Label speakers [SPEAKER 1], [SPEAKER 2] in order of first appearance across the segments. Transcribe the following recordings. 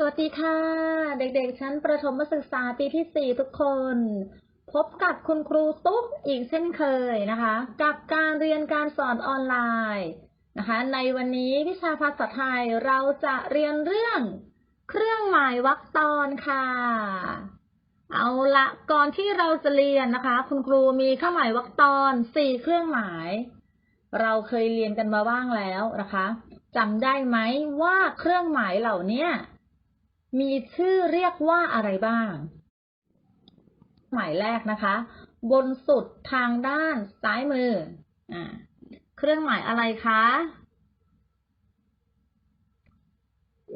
[SPEAKER 1] สวัสดีค่ะ เด็กๆ ชั้นประถมศึกษาปีที่ 4 ทุกคน พบกับคุณครูตุ๊กอีกเช่นเคยนะคะ กับการเรียนการสอนออนไลน์นะคะ ในวันนี้วิชาภาษาไทยเราจะเรียนเรื่อง เครื่องหมายวรรคตอนค่ะ เอาละก่อนที่เราจะเรียนนะคะ คุณครูมีเครื่องหมายวรรคตอนสี่เครื่องหมาย เราเคยเรียนกันมาบ้างแล้วนะคะจำได้ไหมว่าเครื่องหมายเหล่านี้ มีชื่อเรียกว่าอะไรบ้าง หมายแรกนะคะ บนสุดทางด้านซ้ายมืออ่าเครื่องหมายอะไรคะ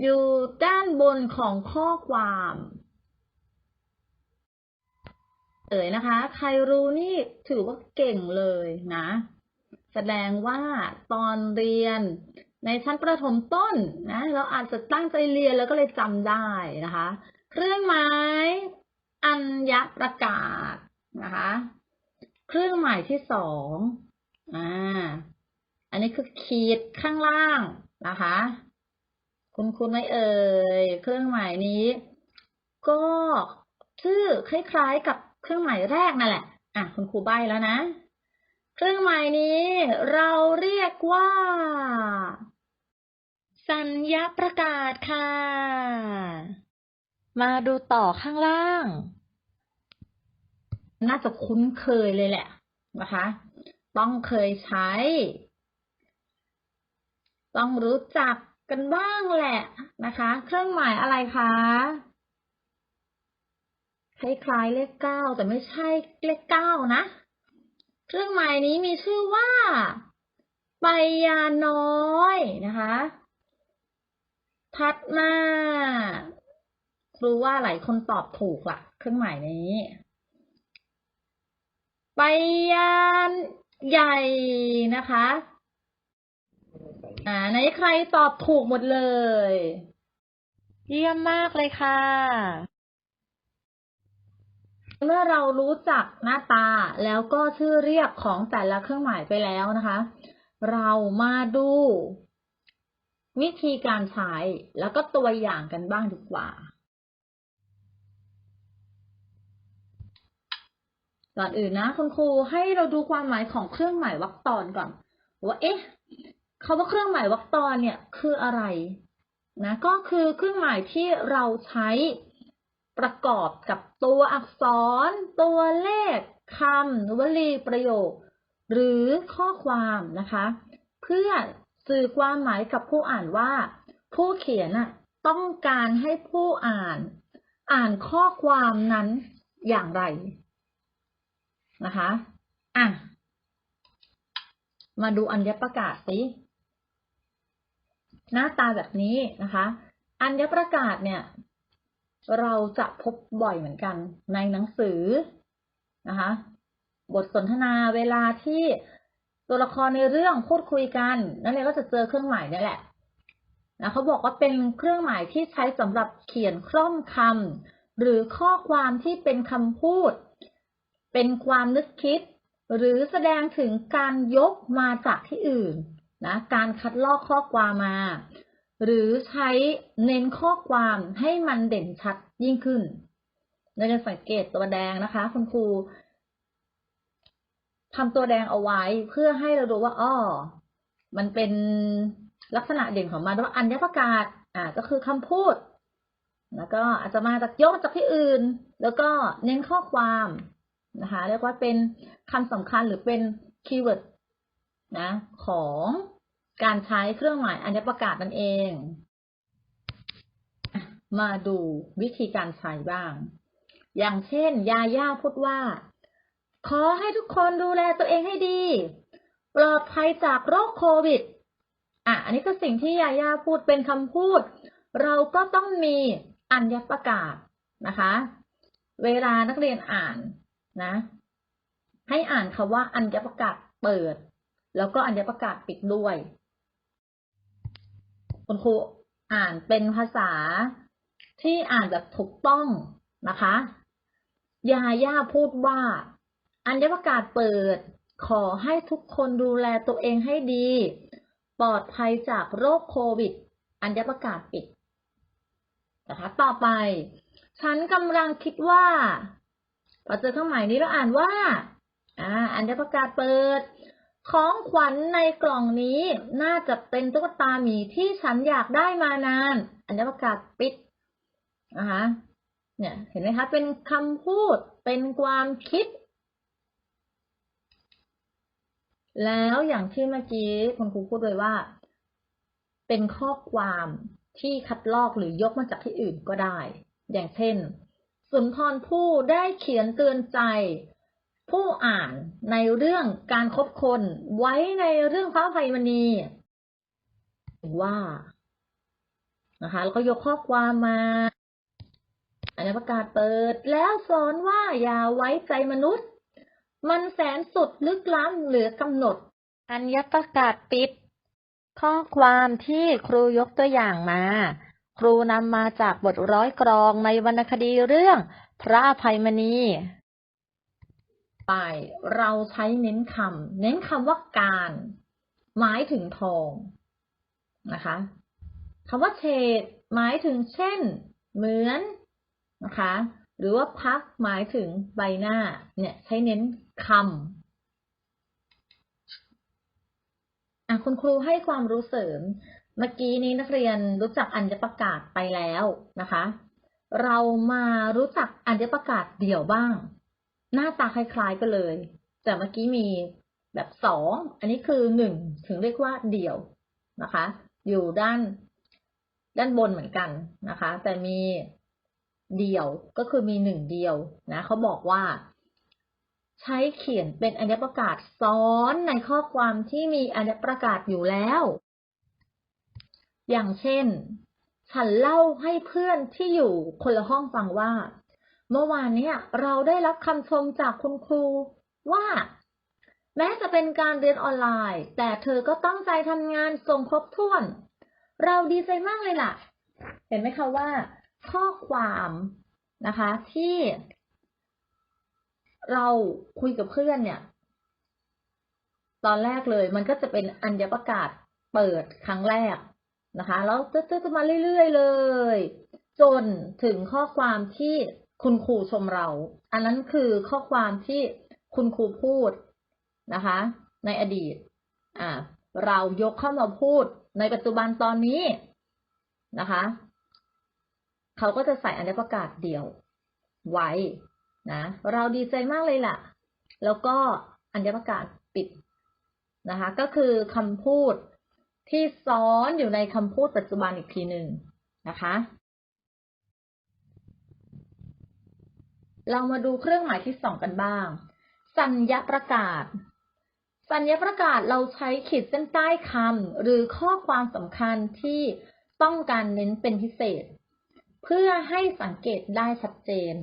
[SPEAKER 1] อยู่ด้านบนของข้อความเอ่ยนะคะ ใครรู้นี่ถือว่าเก่งเลยนะ แสดงว่าตอนเรียน ในชั้นประถมต้นนะ เราอาจจะตั้งใจเรียนแล้วก็เลยจำได้นะคะ เครื่องหมายอัญญประกาศนะคะ เครื่องหมายที่สองอ่าอันนี้คือขีดข้างล่างนะคะ คุณคุณไม่เอ่ยเครื่องหมายนี้ ก็ชื่อคล้ายๆกับเครื่องหมายแรกนั่นแหละอะคุณครูใบแล้วนะ เครื่องหมายนี้เราเรียกว่า สัญญาประกาศค่ะ มาดูต่อข้างล่าง น่าจะคุ้นเคยเลยแหละนะคะ ต้องเคยใช้ ต้องรู้จักกันบ้างแหละนะคะ เครื่องหมายอะไรคะคล้ายๆเลขเก้าแต่ไม่ใช่เลขเก้านะ เครื่องหมายนี้มีชื่อว่าใบยาน้อยนะคะ ถัดมารู้ว่าหลายคนตอบถูกละเครื่องหมายนี้ใบยานใหญ่นะคะอ่าไหนใครตอบถูกหมดเลย เยี่ยมมากเลยค่ะ เมื่อเรารู้จักหน้าตาแล้วก็ชื่อเรียกของแต่ละเครื่องหมายไปแล้วนะคะ เรามาดู วิธีการใช้แล้วก็ตัวอย่างกันบ้างดีกว่า ก่อนอื่นนะ คุณครูให้เราดูความหมายของเครื่องหมายวรรคตอนก่อน ว่าเอ๊ะคาว่าเครื่องหมายวรรคตอนเนี่ยคืออะไรนะก็คือเครื่องหมายที่เราใช้ประกอบกับตัวอักษร ตัวเลขคำวลีประโยค หรือข้อความนะคะ เพื่อ สื่อความหมายกับผู้อ่านว่า ผู้เขียนน่ะต้องการให้ผู้อ่าน อ่านข้อความนั้นอย่างไรนะคะอะมาดูอัญญประกาศสิหน้าตาแบบนี้นะคะ อัญญประกาศเนี่ย เราจะพบบ่อยเหมือนกันในหนังสือนะคะ บทสนทนาเวลาที่ ตัวละครในเรื่องพูดคุยกัน นั่นเองก็จะเจอเครื่องหมายนี่แหละนะเขาบอกว่าเป็นเครื่องหมายที่ใช้สำหรับเขียนคล่อมคำหรือข้อความที่เป็นคำพูด เป็นความนึกคิด หรือแสดงถึงการยกมาจากที่อื่นนะการคัดลอกข้อความมา หรือใช้เน้นข้อความให้มันเด่นชัดยิ่งขึ้นเราจะสังเกตตัวแดงนะคะ คุณครู ทำตัวแดงเอาไว้เพื่อให้เราดูว่าอ้อมันเป็นลักษณะเด่นของมันว่าอัญญประกาศอ่าก็คือคำพูด แล้วก็อาจจะมาจากยกจากที่อื่น แล้วก็เน้นข้อความนะคะเรียกว่าเป็นคำสำคัญหรือเป็นคีย์เวิร์ดนะของการใช้เครื่องหมายอัญญประกาศนั่นเอง มาดูวิธีการใช้บ้าง อย่างเช่น ยาย่าพูดว่า ขอให้ทุกคนดูแลตัวเองให้ดี ปลอดภัยจากโรคโควิด อะ อันนี้ก็สิ่งที่ยาย่าพูดเป็นคำพูด เราก็ต้องมีอัญญประกาศนะคะ เวลานักเรียนอ่านนะ ให้อ่านคำว่าอัญญประกาศเปิด แล้วก็อัญญประกาศปิดด้วยคุณครูอ่านเป็นภาษาที่อ่านแบบถูกต้องนะคะ ยาย่าพูดว่า อัญญประกาศเปิด ขอให้ทุกคนดูแลตัวเองให้ดี ปลอดภัยจากโรคโควิด อัญญประกาศปิดนะคะต่อไป ฉันกำลังคิดว่าพอเจอเครื่องหมายนี้เราอ่านว่าอ่าอันเดประกาศเปิด ของขวัญในกล่องนี้น่าจะเป็นตุ๊กตาหมีที่ฉันอยากได้มานาน อันเดประกาศปิดนะคะเนี่ยเห็นไหมคะ เป็นคำพูดเป็นความคิด แล้วอย่างที่เมื่อกี้คุณครูพูดเลยว่า เป็นข้อความที่คัดลอกหรือยกมาจากที่อื่นก็ได้ อย่างเช่น สุนทรภู่ได้เขียนเตือนใจ ผู้อ่านในเรื่องการคบคนไว้ในเรื่องพระภัยมณีว่านะคะแล้วก็ยกข้อความมาอันนี้ประกาศเปิดแล้วสอนว่าอย่าไว้ใจมนุษย์ มันแสนสุดลึกล้ำเหลือกำหนด อัญญประกาศปิด ข้อความที่ครูยกตัวอย่างมา ครูนำมาจากบทร้อยกรองในวรรณคดีเรื่อง พระอภัยมณีไปเราใช้เน้นคำเน้นคำว่าการ หมายถึงทองนะคะคำว่าเฉดหมายถึงเช่น เหมือนนะคะ หรือว่าพักหมายถึงใบหน้า เนี่ยใช้เน้น คำคุณครูให้ความรู้เสริม เมื่อกี้นี้นักเรียนรู้จักอัญญประกาศไปแล้วนะคะ เรามารู้จักอัญญประกาศเดี่ยวบ้าง หน้าตาคล้ายๆกันเลย แต่เมื่อกี้มีแบบสอง อันนี้คือหนึ่งถึงเรียกว่าเดี่ยวนะคะ อยู่ด้านด้านบนเหมือนกันนะคะ แต่มีเดี่ยวก็คือมีหนึ่งเดียวนะเขาบอกว่า ใช้เขียนเป็นอัญญประกาศซ้อนในข้อความที่มีอัญญประกาศอยู่แล้ว อย่างเช่น ฉันเล่าให้เพื่อนที่อยู่คนละห้องฟังว่า เมื่อวานเนี้ยเราได้รับคำชมจากคุณครูว่า แม้จะเป็นการเรียนออนไลน์ แต่เธอก็ตั้งใจทำงานส่งครบถ้วน เราดีใจมากเลยล่ะ เห็นไหมคะว่า ข้อความนะคะที่ เราคุยกับเพื่อนเนี่ย ตอนแรกเลย มันก็จะเป็นอัญญประกาศเปิดครั้งแรกนะคะ แล้วจะจะมาเรื่อยๆเลย จนถึงข้อความที่คุณครูชมเรา อันนั้นคือข้อความที่คุณครูพูดนะคะ ในอดีต อ่า เรายกเข้ามาพูดในปัจจุบันตอนนี้นะคะ เขาก็จะใส่อัญญประกาศเดียว ไว้ นะ เราดีใจมากเลยล่ะ แล้วก็อัญญประกาศปิดนะคะ ก็คือคำพูดที่ซ้อนอยู่ในคำพูดปัจจุบันอีกทีหนึ่งนะคะ เรามาดูเครื่องหมายที่สองกันบ้าง สัญญประกาศ สัญญประกาศเราใช้ขีดเส้นใต้คำหรือข้อความสำคัญที่ต้องการเน้นเป็นพิเศษ เพื่อให้สังเกตได้ชัดเจน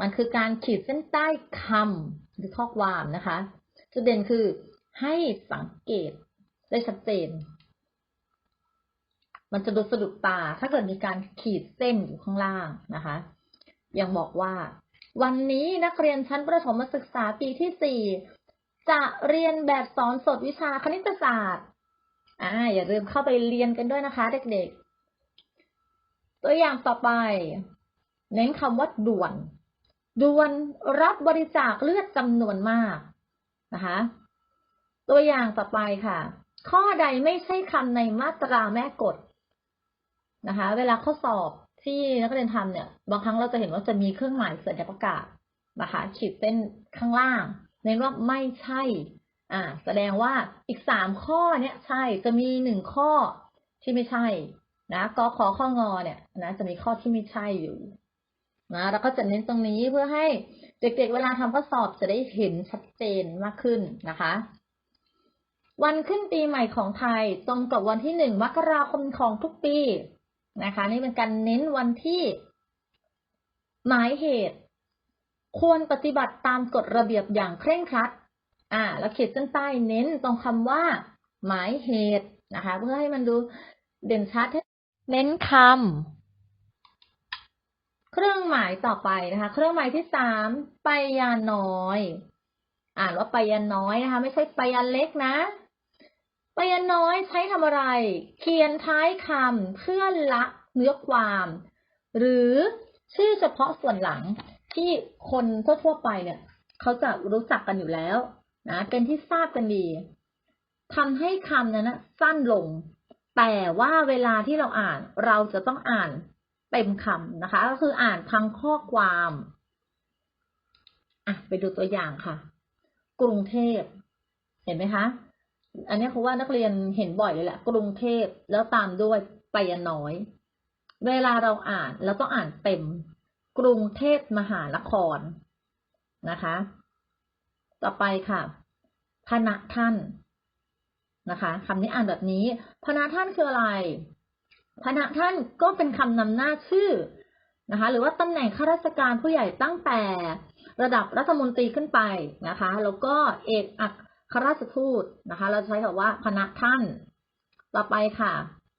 [SPEAKER 1] มันคือการขีดเส้นใต้คำหรือข้อความนะคะ จุดเด่นคือให้สังเกตได้ชัดเจน มันจะดูสะดุดตา ถ้าเกิดมีการขีดเส้นอยู่ข้างล่างนะคะ ยังบอกว่า วันนี้นักเรียนชั้นประถมศึกษาปีที่สี่จะเรียนแบบสอนสดวิชาคณิตศาสตร์ อ่า อย่าลืมเข้าไปเรียนกันด้วยนะคะเด็กๆ ตัวอย่างต่อไป เน้นคำว่าด่วน ด่วนรับบริจาคเลือดจำนวนมากนะคะ ตัวอย่างต่อไปค่ะ ข้อใดไม่ใช่คำในมาตราแม่กฎนะคะ เวลาข้อสอบที่นักเรียนทำเนี่ย บางครั้งเราจะเห็นว่าจะมีเครื่องหมายสัญประกาศนะคะขีดเส้นข้างล่างเน้นว่าไม่ใช่ อ่า แสดงว่าอีกสามข้อเนี่ยใช่ จะมีหนึ่งข้อที่ไม่ใช่ นะกขอข้องอเนี่ยนะ จะมีข้อที่ไม่ใช่อยู่ นะเราก็จะเน้นตรงนี้เพื่อให้เด็กๆ เวลาทำข้อสอบจะได้เห็นชัดเจนมากขึ้นนะคะ วันขึ้นปีใหม่ของไทยตรงกับวันที่หนึ่งมกราคมของทุกปีนะคะ นี่เป็นการเน้นวันที่หมายเหตุ ควรปฏิบัติตามกฎระเบียบอย่างเคร่งครัด อ่า แล้วขีดเส้นใต้เน้นตรงคำว่า หมายเหตุนะคะ เพื่อให้มันดูเด่นชัดเน้นคำ เครื่องหมายต่อไปนะคะ เครื่องหมายที่สามไปยาน้อย อ่านว่าไปยาน้อยนะคะ ไม่ใช่ไปยาเล็กนะไปยาน้อยใช้ทำอะไร เขียนท้ายคำเพื่อละเนื้อความ หรือชื่อเฉพาะส่วนหลังที่คนทั่วๆไปเนี่ย เขาจะรู้จักกันอยู่แล้วนะเป็นที่ทราบกันดีทำให้คำนั้นนะสั้นลง แต่ว่าเวลาที่เราอ่านเราจะต้องอ่าน เต็มคำนะคะ ก็คืออ่านทั้งข้อความอะไปดูตัวอย่างค่ะ กรุงเทพ เห็นไหมคะ อันนี้เขาว่านักเรียนเห็นบ่อยเลยแหละ กรุงเทพแล้วตามด้วยไปยน้อย เวลาเราอ่านเราต้องอ่านเต็ม กรุงเทพมหานครนะคะ ต่อไปค่ะพนะท่านนะคะคำนี้อ่านแบบนี้พนะท่านคืออะไร พนะท่านก็เป็นคำนำหน้าชื่อนะคะ หรือว่าตำแหน่งข้าราชการผู้ใหญ่ตั้งแต่ระดับรัฐมนตรีขึ้นไปนะคะ แล้วก็เอกอัครราชทูตนะคะ เราใช้คำว่าพนะท่าน ต่อไปค่ะ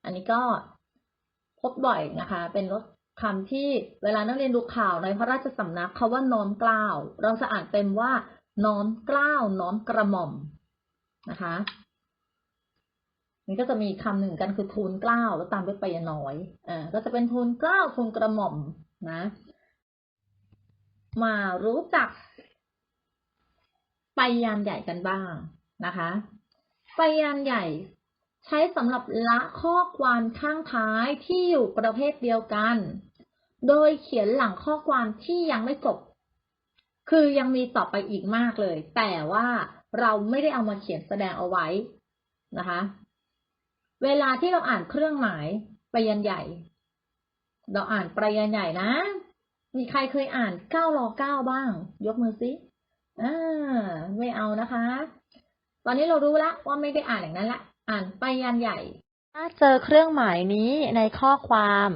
[SPEAKER 1] อันนี้ก็พบบ่อยนะคะ เป็นคำที่เวลานักเรียนดูข่าวในพระราชสำนักเขาว่าน้อมกล้าว เราจะอ่านเต็มว่าน้อมกล้าวน้อมกระหม่อมนะคะ นี่ก็จะมีคำหนึ่งกันคือทูลเกล้าแล้วตามด้วยไปน้อยอ่าก็จะเป็นทูลเกล้าทูลกระหม่อมนะ มารู้จัก ไปยานใหญ่กันบ้างนะคะ ไปยานใหญ่ใช้สำหรับละข้อความข้างท้ายที่อยู่ประเภทเดียวกัน โดยเขียนหลังข้อความที่ยังไม่จบ คือยังมีต่อไปอีกมากเลย แต่ว่าเราไม่ได้เอามาเขียนแสดงเอาไว้นะคะ เวลาที่เราอ่านเครื่องหมายไปยันใหญ่ เราอ่านไปยันใหญ่นะ มีใครเคยอ่านเก้ารอเก้าบ้าง ยกมือซิอ่าไม่เอานะคะ ตอนนี้เรารู้แล้วว่าไม่ได้อ่านอย่างนั้นละ อ่านไปยันใหญ่
[SPEAKER 2] ถ้าเจอเครื่องหมายนี้ในข้อความ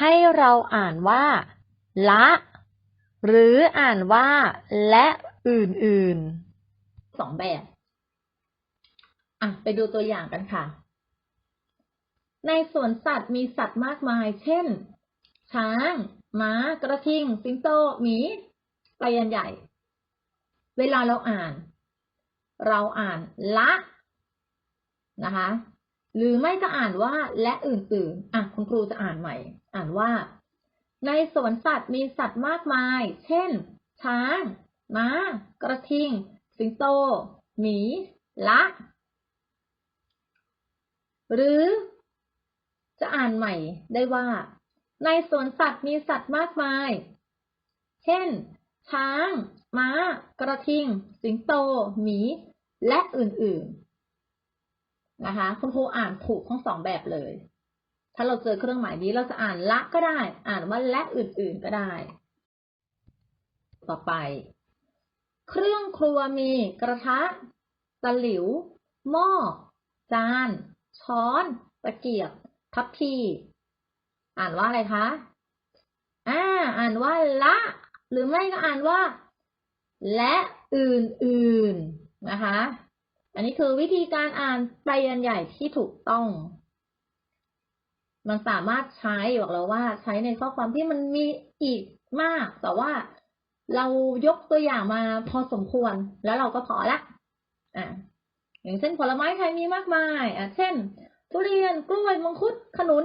[SPEAKER 2] ให้เราอ่านว่า ละ หรืออ่านว่า และอื่นๆ
[SPEAKER 1] สองแบบ อะ ไปดูตัวอย่างกันค่ะ ในสวนสัตว์มีสัตว์มากมาย เช่น ช้าง ม้า กระทิง สิงโต หมี ไปยันใหญ่ เวลาเราอ่าน เราอ่านละ นะคะ หรือไม่ก็อ่านว่าและอื่นๆ อะ คุณครูจะอ่านใหม่ อ่านว่า ในสวนสัตว์มีสัตว์มากมาย เช่น ช้าง ม้า กระทิง สิงโต หมี ละ หรือ จะอ่านใหม่ได้ว่า ในสวนสัตว์มีสัตว์มากมาย เช่น ช้าง ม้า กระทิง สิงโต หมี และอื่นๆ นะคะ คุณครูอ่านถูกทั้งสองแบบเลย ถ้าเราเจอเครื่องหมายนี้เราจะอ่านละก็ได้ อ่านว่าและอื่นๆก็ได้ ต่อไป เครื่องครัวมีกระทะ ตะหลิว หม้อ จาน ช้อน ตะเกียบ ทัพพีอ่านว่าอะไรคะ อ่า อ่านว่าละ หรือไม่ก็อ่านว่า และอื่นๆ นะคะ อันนี้คือวิธีการอ่านไปยันใหญ่ที่ถูกต้อง มันสามารถใช้บอกเราว่าใช้ในข้อความที่มันมีอีกมาก แต่ว่าเรายกตัวอย่างมาพอสมควรแล้วเราก็พอละ อ่าอย่างเช่นผลไม้ไทยมีมากมาย อะ เช่น ทุเรียนกล้วยมังคุดขนุน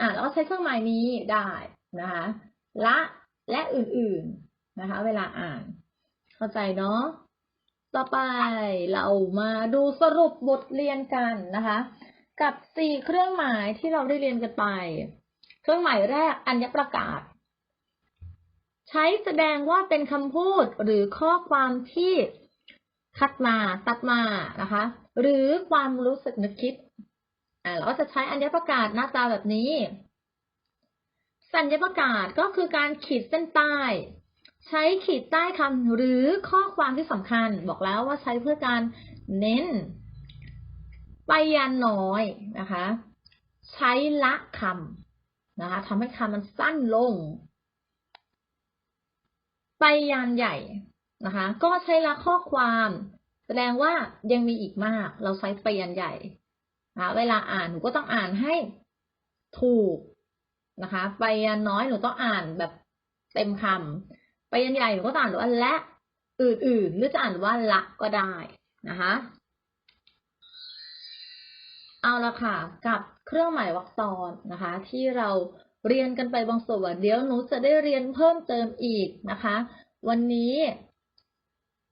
[SPEAKER 1] อ่าเราก็ใช้เครื่องหมายนี้ได้นะคะละและอื่นๆนะคะ เวลาอ่าน เข้าใจเนาะต่อไปเรามาดูสรุปบทเรียนกันนะคะ กับสี่เครื่องหมายที่เราได้เรียนกันไป เครื่องหมายแรกอัญญประกาศ ใช้แสดงว่าเป็นคำพูดหรือข้อความที่คัดมาตัดมานะคะ หรือความรู้สึกนึกคิด อ่าเราก็จะใช้อัญญประกาศหน้าตาแบบนี้ สัญญประกาศก็คือการขีดเส้นใต้ ใช้ขีดใต้คำหรือข้อความที่สำคัญ บอกแล้วว่าใช้เพื่อการเน้น ไปยันน้อยนะคะ ใช้ละคำนะคะทำให้คำมันสั้นลง ไปยันใหญ่นะคะ ก็ใช้ละข้อความ แสดงว่ายังมีอีกมาก เราใช้ไปยันใหญ่ นะเวลาอ่านหนูก็ต้องอ่านให้ถูกนะคะไปยันน้อยหนูต้องอ่านแบบเต็มคำไปยันใหญ่หนูก็ต้องอ่านว่าและอื่นๆหรือจะอ่านว่าละก็ได้นะคะเอาละค่ะ กับเครื่องหมายวรรคตอนนะคะ ที่เราเรียนกันไปบางส่วน เดี๋ยวหนูจะได้เรียนเพิ่มเติมอีกนะคะ วันนี้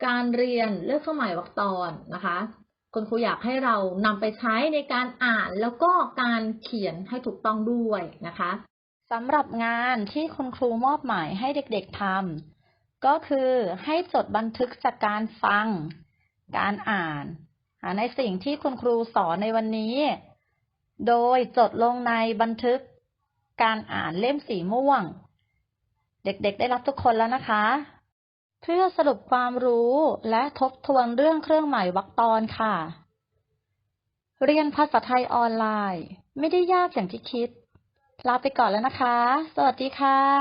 [SPEAKER 1] การเรียนเรื่องเครื่องหมายวรรคตอนนะคะ คุณครูอยากให้เรานำไปใช้ในการอ่านแล้วก็การเขียนให้ถูกต้องด้วยนะคะ
[SPEAKER 2] สำหรับงานที่คุณครูมอบหมายให้เด็กๆทำก็คือให้จดบันทึกจากการฟัง การอ่าน ในสิ่งที่คุณครูสอนในวันนี้ โดยจดลงในบันทึก การอ่านเล่มสีม่วง เด็กๆได้รับทุกคนแล้วนะคะ เพื่อสรุปความรู้และทบทวนเรื่องเครื่องหมายวรรคตอนค่ะ เรียนภาษาไทยออนไลน์ ไม่ได้ยากอย่างที่คิด ลาไปก่อนแล้วนะคะ สวัสดีค่ะ